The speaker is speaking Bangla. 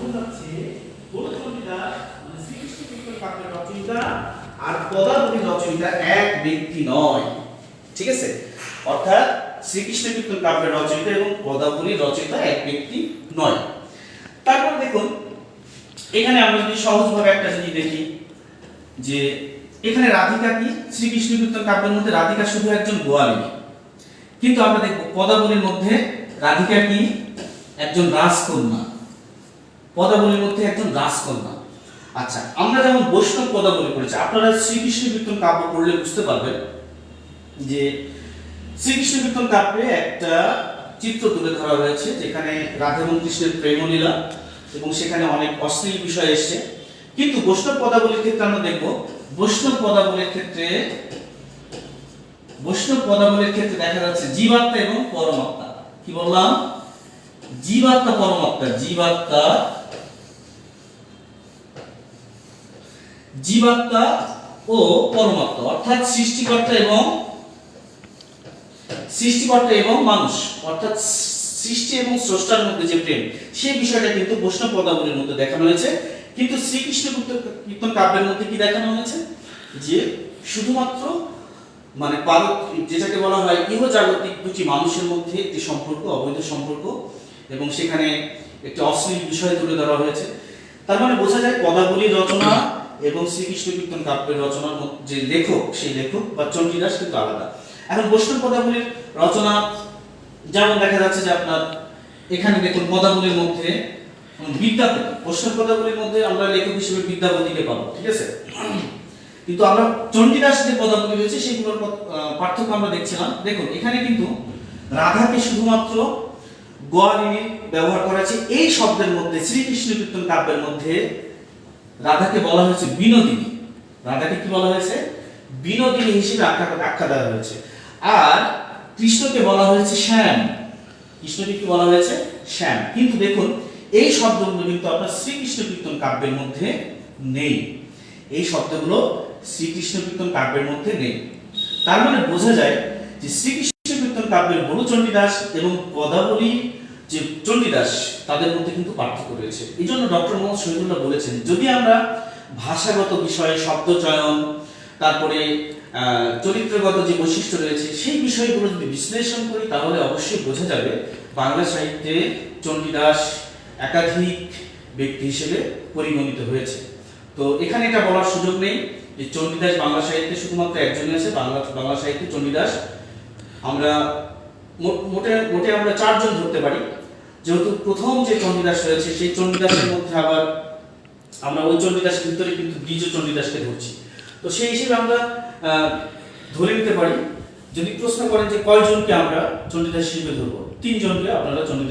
বোঝা যাচ্ছে বলচন্ডিদা শ্রীকৃষ্ণ কীর্তন কাব্যের রচয়িতা আর পদাবলীর রচয়িতা এক ব্যক্তি নয়। ঠিক আছে? অর্থাৎ কাব্যের রচয়িতা এবং রচয়িতা এক ব্যক্তি নয়। তারপর দেখুন, এখানে আমরা যদি সহজভাবে একটা জিনিস দেখি, যে এখানে রাধিকা কি? শ্রীকৃষ্ণ কীর্তন কাব্যের মধ্যে রাধিকা শুধু একজন গোয়ালিনী কিন্তু আমরা দেখব, পদাবলীর মধ্যে রাধিকা কি? একজন রাজকন্যা। পদাবলীর মধ্যে একজন রাজকন্যা আচ্ছা আমরা যেমন বৈষ্ণব পদাবলী পড়েছি, আপনারা শ্রীকৃষ্ণ কীর্তন কাব্য পড়লে বুঝতে পারবেন যে শ্রীকৃষ্ণ কীর্তন কাব্যে একটা চিত্র তুলে ধরা হয়েছে, যেখানে রাধা এবং কৃষ্ণের প্রেমলীলা এবং সেখানে অনেক অশ্লীল বিষয় এসছে। কিন্তু বৈষ্ণব পদাবলীর ক্ষেত্রে আমরা দেখব, বৈষ্ণব পদাবলীর ক্ষেত্রে, বৈষ্ণব পদাবলীর ক্ষেত্রে দেখা যাচ্ছে জীবাত্মা এবং পরমাত্মা। কি বললাম? জীবাত্মা পরমাত্মা, জীবাত্মা জীবাত্মা ও পরমাত্মা, অর্থাৎ সৃষ্টিকর্তা এবং সৃষ্টিকর্তা এবং মানুষ, অর্থাৎ সৃষ্টি এবং স্রষ্টার মধ্যে যে প্রেম সেই বিষয়টা কিন্তু বৈষ্ণব পদাবলীর মধ্যে দেখানো হয়েছে। কিন্তু শ্রীকৃষ্ণ কীর্তন- কাব্যের মধ্যে কি দেখানো হয়েছে? যে শুধুমাত্র মানে পারত যেটাকে বলা হয় ইহজাগতিক দুটি মানুষের মধ্যে একটি সম্পর্ক, অবৈধ সম্পর্ক এবং সেখানে একটি অশ্লীল বিষয় তুলে ধরা হয়েছে। তার মানে বোঝা যায় পদাবলীর রচনা এবং শ্রীকৃষ্ণ কীর্তন কাব্যের রচনার যে লেখক, সেই লেখক বা চণ্ডীদাস কিন্তু আলাদা। এখন বৈষ্ণব পদাবলীর রচনা, যেমন দেখা যাচ্ছে যে আপনার এখানে দেখুন পদাবলীর মধ্যে বিদ্যাপতি। বৈষ্ণব পদাবলীর মধ্যে আমরা লেখক হিসেবে বিদ্যাপতিকে পাবো, ঠিক আছে? কিন্তু আমরা চণ্ডীদাস যে পদাবলী রয়েছে, সেগুলোর পার্থক্য আমরা দেখছিলাম। দেখুন, এখানে কিন্তু রাধাকে শুধুমাত্র গোয়ালিনী ব্যবহার করা হয়েছে এই শব্দের মধ্যে, শ্রীকৃষ্ণ কীর্তন কাব্যের মধ্যে রাধাকে বলা হয়েছে বিনোদিনী। রাধাকে কি বলা হয়েছে? বিনোদিনী হিসেবে আখ্যা দেওয়া হয়েছে। আর কৃষ্ণকে বলা হয়েছে শ্যাম। কৃষ্ণকে কি বলা হয়েছে? শ্যাম। কিন্তু দেখুন, এই শব্দগুলো কিন্তু আপনার শ্রীকৃষ্ণ কীর্তন কাব্যের মধ্যে নেই। এই শব্দগুলো শ্রীকৃষ্ণ কীর্তন কাব্যের মধ্যে নেই। তার মানে বোঝা যায় যে শ্রীকৃষ্ণ কাব্যের বড় চণ্ডীদাস এবং পদাবলী যে চণ্ডীদাস, তাদের মধ্যে কিন্তু পার্থক্য রয়েছে। এই জন্য ডক্টর মোহাম্মদ শহীদুল্লাহ বলেছেন, যদি আমরা ভাষাগত বিষয়ে শব্দ চয়ন তারপরে চরিত্রগত যে বৈশিষ্ট্য রয়েছে, সেই বিষয়গুলো যদি বিশ্লেষণ করি, তাহলে অবশ্যই বোঝা যাবে বাংলা সাহিত্যে চণ্ডীদাস একাধিক ব্যক্তি হিসেবে পরিগণিত হয়েছে। তো এখানে এটা বলার সুযোগ নেই যে চণ্ডীদাস বাংলা সাহিত্যে শুধুমাত্র একজনই আছে, বাংলা বাংলা সাহিত্যে চণ্ডীদাস আমরা মোটে মোটে আমরা চারজন ধরতে পারি। যেহেতু প্রথম যে চণ্ডীদাস রয়েছে, সেই চণ্ডীদাসের মধ্যে আবার আমরা ওই চণ্ডীদাসের ভিতরে কিন্তু দ্বিজ চণ্ডীদাসকে ধরছি। তো সেই হিসেবে আমরা ধরে নিতে পারি। যদি প্রশ্ন করেন যে কয়জনকে আমরা চণ্ডীদাস হিসেবে ধরবো, তিনজনকে আপনারা চণ্ডীদাস